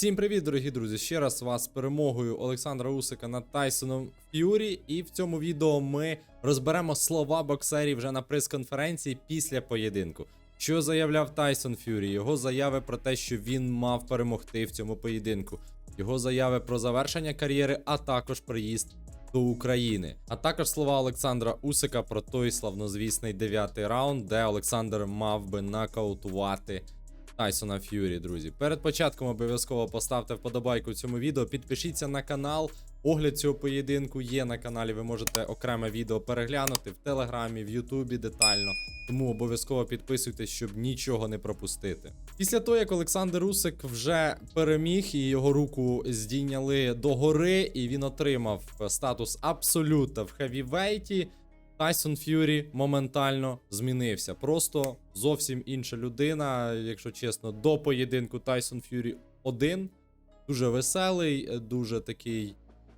Всім привіт, дорогі друзі! Ще раз вас з перемогою Олександра Усика над Тайсоном Ф'юрі. І в цьому відео ми розберемо слова боксерів вже на прес-конференції після поєдинку. Що заявляв Тайсон Ф'юрі? Його заяви про те, що він мав перемогти в цьому поєдинку, його заяви про завершення кар'єри, а також приїзд до України. А також слова Олександра Усика про той славнозвісний дев'ятий раунд, де Олександр мав би нокаутувати Тайсона Ф'юрі, друзі. Перед початком обов'язково поставте вподобайку цьому відео, підпишіться на канал. Огляд цього поєдинку є на каналі. Ви можете окреме відео переглянути в Телеграмі, в Ютубі детально. Тому обов'язково підписуйтесь, щоб нічого не пропустити. Після того, як Олександр Усик вже переміг і його руку здійняли догори, і він отримав статус абсолюта в хевівейті. Тайсон Ф'юрі моментально змінився. Просто зовсім інша людина. Якщо чесно, до поєдинку Тайсон Ф'юрі 1. Дуже веселий, дуже такий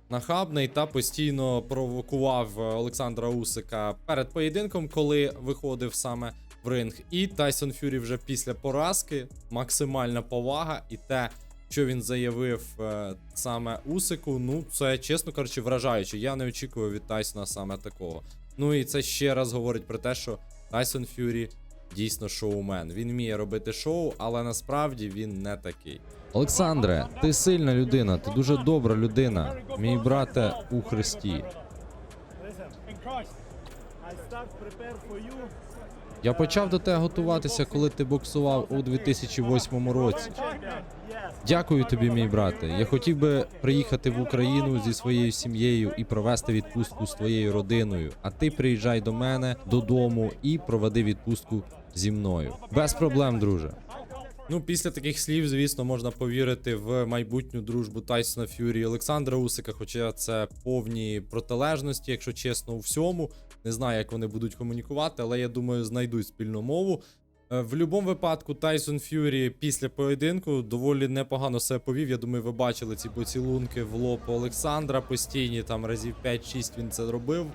нахабний та постійно провокував Олександра Усика перед поєдинком, коли виходив саме в ринг. І Тайсон Ф'юрі вже після поразки максимальна повага і те. Що він заявив е, саме Усику, ну це чесно кажучи, вражаюче. Я не очікував від Тайсона саме такого. Ну і це ще раз говорить про те, що Тайсон Ф'юрі дійсно шоумен. Він вміє робити шоу, але насправді він не такий. Олександре, ти сильна людина, ти дуже добра людина, мій брате у Христі. Я почав до тебе готуватися, коли ти боксував у 2008 році. Дякую тобі, мій брате. Я хотів би приїхати в Україну зі своєю сім'єю і провести відпустку з твоєю родиною. А ти приїжджай до мене додому і проведи відпустку зі мною. Без проблем, друже. Ну, після таких слів, звісно, можна повірити в майбутню дружбу Тайсона Ф'юрі і Олександра Усика, хоча це повні протилежності, якщо чесно, у всьому. Не знаю, як вони будуть комунікувати, але я думаю, знайдуть спільну мову. Е, В будь-якому випадку Тайсон Ф'юрі після поєдинку доволі непогано себе повів. Я думаю, ви бачили ці поцілунки в лоб Олександра постійні, там разів 5-6 він це робив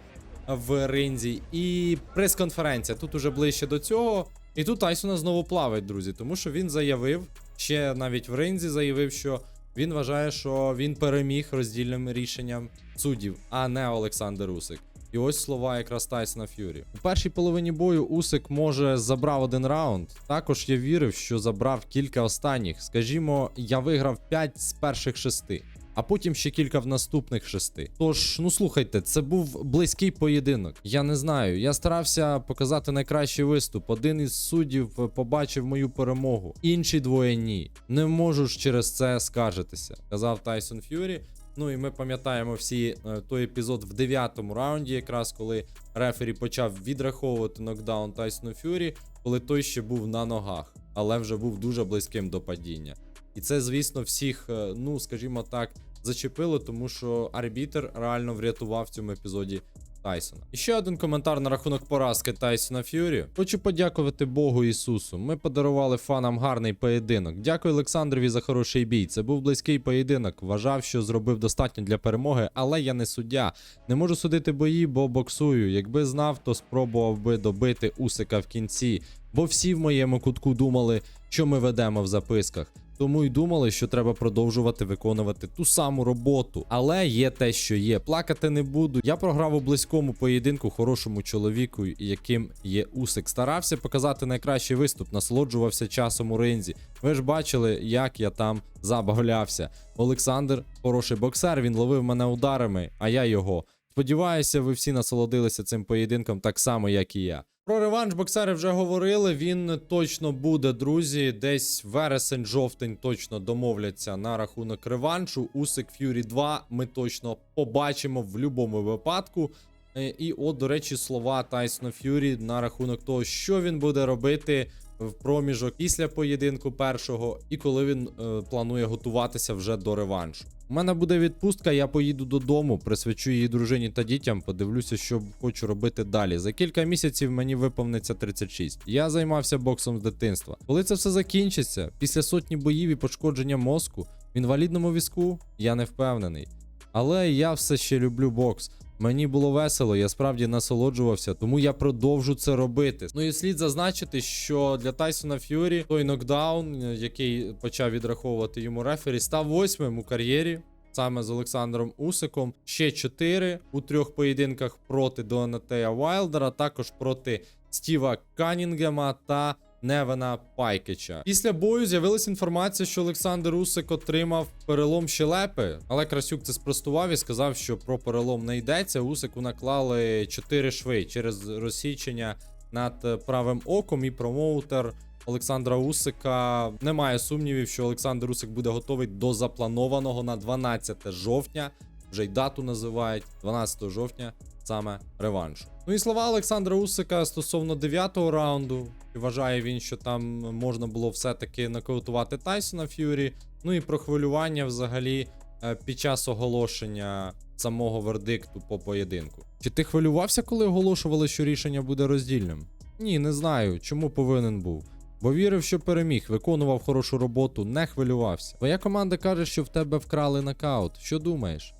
в ринзі. І прес-конференція тут уже ближче до цього. І тут Тайсона знову плавить, друзі, тому що він заявив, ще навіть в ринзі заявив, що він вважає, що він переміг роздільним рішенням суддів, а не Олександр Усик. І ось слова якраз Тайсона Ф'юрі. У першій половині бою Усик може забрав один раунд. Також я вірив, що забрав кілька останніх. Скажімо, я виграв 5 з перших шести. А потім ще кілька в наступних шести. Тож, ну слухайте, це був близький поєдинок. Я не знаю. Я старався показати найкращий виступ. Один із суддів побачив мою перемогу, інші двоє ні. Не можу ж через це скаржитися, казав Тайсон Ф'юрі. Ну і ми пам'ятаємо всі е, той епізод в дев'ятому раунді, якраз коли рефері почав відраховувати нокдаун Тайсону Ф'юрі, коли той ще був на ногах, але вже був дуже близьким до падіння. І це, звісно, всіх, е, ну скажімо так, зачепило, тому що арбітер реально врятував в цьому епізоді Тайсона. І ще один коментар на рахунок поразки Тайсона Ф'юрі. Хочу подякувати Богу Ісусу. Ми подарували фанам гарний поєдинок. Дякую Олександрові за хороший бій. Це був близький поєдинок. Вважав, що зробив достатньо для перемоги, але я не суддя. Не можу судити бої, бо боксую. Якби знав, то спробував би добити Усика в кінці. Бо всі в моєму кутку думали, що ми ведемо в записках. Тому й думали, що треба продовжувати виконувати ту саму роботу. Але є те, що є. Плакати не буду. Я програв у близькому поєдинку хорошому чоловіку, яким є Усик. Старався показати найкращий виступ, насолоджувався часом у ринзі. Ви ж бачили, як я там забавлявся. Олександр хороший боксер. Він ловив мене ударами, а я його. Сподіваюся, ви всі насолодилися цим поєдинком так само, як і я. Про реванш боксери вже говорили. Він точно буде, друзі. Десь вересень-жовтень точно домовляться на рахунок реваншу. Усик Ф'юрі 2 ми точно побачимо в будь-якому випадку. Е, І от, до речі, слова Тайсона Ф'юрі на рахунок того, що він буде робити в проміжок після поєдинку першого, і коли він е, планує готуватися вже до реваншу. У мене буде відпустка, я поїду додому, присвячу її дружині та дітям, подивлюся, що хочу робити далі. За кілька місяців мені виповниться 36. Я займався боксом з дитинства. Коли це все закінчиться, після сотні боїв і пошкодження мозку, в інвалідному візку, я не впевнений. Але я все ще люблю бокс. Мені було весело, я справді насолоджувався, тому я продовжу це робити. Ну і слід зазначити, що для Тайсона Ф'юрі той нокдаун, який почав відраховувати йому рефері, став восьмим у кар'єрі. Саме з Олександром Усиком. Ще чотири у трьох поєдинках проти Донатея Вайлдера, також проти Стіва Канінгема та Невена Пайкича. Після бою з'явилася інформація, що Олександр Усик отримав перелом щелепи, але Красюк це спростував і сказав, що про перелом не йдеться. Усику наклали 4 шви через розсічення над правим оком і промоутер. Олександра Усика немає сумнівів, що Олександр Усик буде готовий до запланованого на 12 жовтня. Вже й дату називають 12 жовтня, саме реваншу. Ну і слова Олександра Усика стосовно 9-го раунду. Вважає він, що там можна було все-таки нокаутувати Тайсона Ф'юрі. Ну і про хвилювання взагалі е, під час оголошення самого вердикту по поєдинку. Чи ти хвилювався, коли оголошували, що рішення буде роздільним? Ні, не знаю, чому повинен був. Бо вірив, що переміг, виконував хорошу роботу, не хвилювався. Твоя команда каже, що в тебе вкрали нокаут. Що думаєш?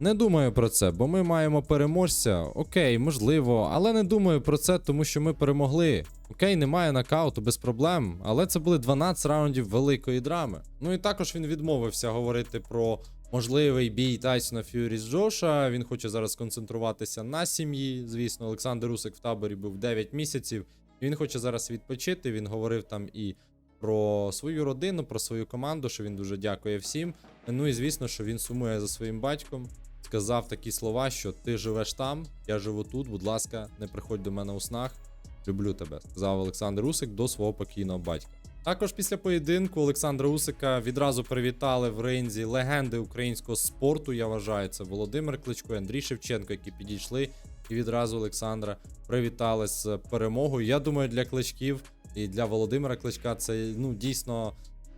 Не думаю про це, бо ми маємо переможця. Окей, можливо, але не думаю про це, тому що ми перемогли. Окей, немає нокауту, без проблем. Але це були 12 раундів великої драми. Ну і також він відмовився говорити про можливий бій Тайсона Ф'юрі з Джоша. Він хоче зараз сконцентруватися на сім'ї. Звісно, Олександр Усик в таборі був 9 місяців. Він хоче зараз відпочити. Він говорив там і про свою родину, про свою команду, що він дуже дякує всім. Ну і звісно, що він сумує за своїм батьком. Сказав такі слова, що ти живеш там, я живу тут. Будь ласка, не приходь до мене у снах. Люблю тебе, сказав Олександр Усик до свого покійного батька. Також після поєдинку Олександра Усика відразу привітали в ринзі легенди українського спорту. Я вважаю, це Володимир Кличко, і Андрій Шевченко, які підійшли і відразу Олександра привітали з перемогою. Я думаю, для кличків і для Володимира Кличка це ну дійсно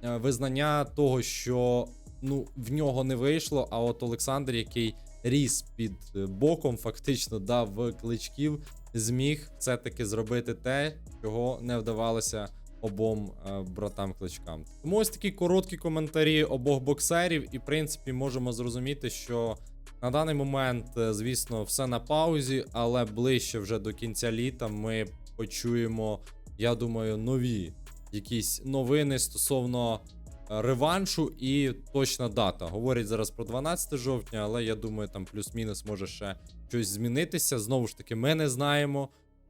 е, визнання того, що ну в нього не вийшло. А от Олександр, який ріс під е, боком, фактично дав кличків, зміг все-таки зробити те, чого не вдавалося обом е, братам кличкам. Тому ось такі короткі коментарі обох боксерів, і в принципі можемо зрозуміти, що на даний момент, е, звісно, все на паузі, але ближче вже до кінця літа ми почуємо, я думаю, нові якісь новини стосовно реваншу і точна дата. Говорять зараз про 12 жовтня, але я думаю, там плюс-мінус може ще щось змінитися. Знову ж таки, ми не знаємо,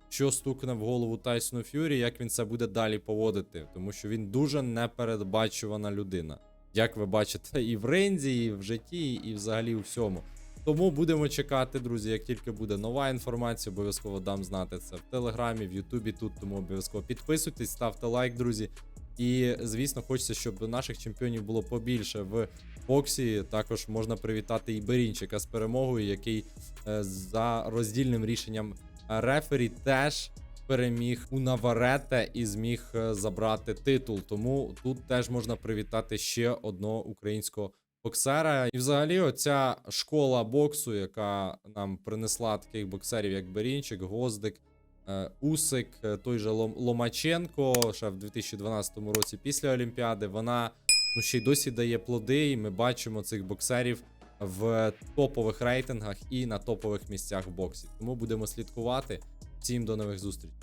що стукне в голову Тайсону Ф'юрі, як він це буде далі поводити, тому що він дуже непередбачувана людина. Як ви бачите, і в ринзі, і в житті, і взагалі у всьому. Тому будемо чекати, друзі. Як тільки буде нова інформація, обов'язково дам знати це в Телеграмі, в Ютубі тут. Тому обов'язково підписуйтесь, ставте лайк, друзі. І звісно, хочеться, щоб наших чемпіонів було побільше в боксі. Також можна привітати і Берінчика з перемогою, який е, за роздільним рішенням рефері теж переміг у Наварете і зміг е, забрати титул. Тому тут теж можна привітати ще одного українського боксера. І взагалі, оця школа боксу, яка нам принесла таких боксерів, як Берінчик, Гоздик. Е, Усик, е, той же Лом- Ломаченко, ще в 2012 році після Олімпіади, вона ну ще й досі дає плоди, і ми бачимо цих боксерів в топових рейтингах і на топових місцях в боксі. Тому будемо слідкувати. Всім до нових зустрічей.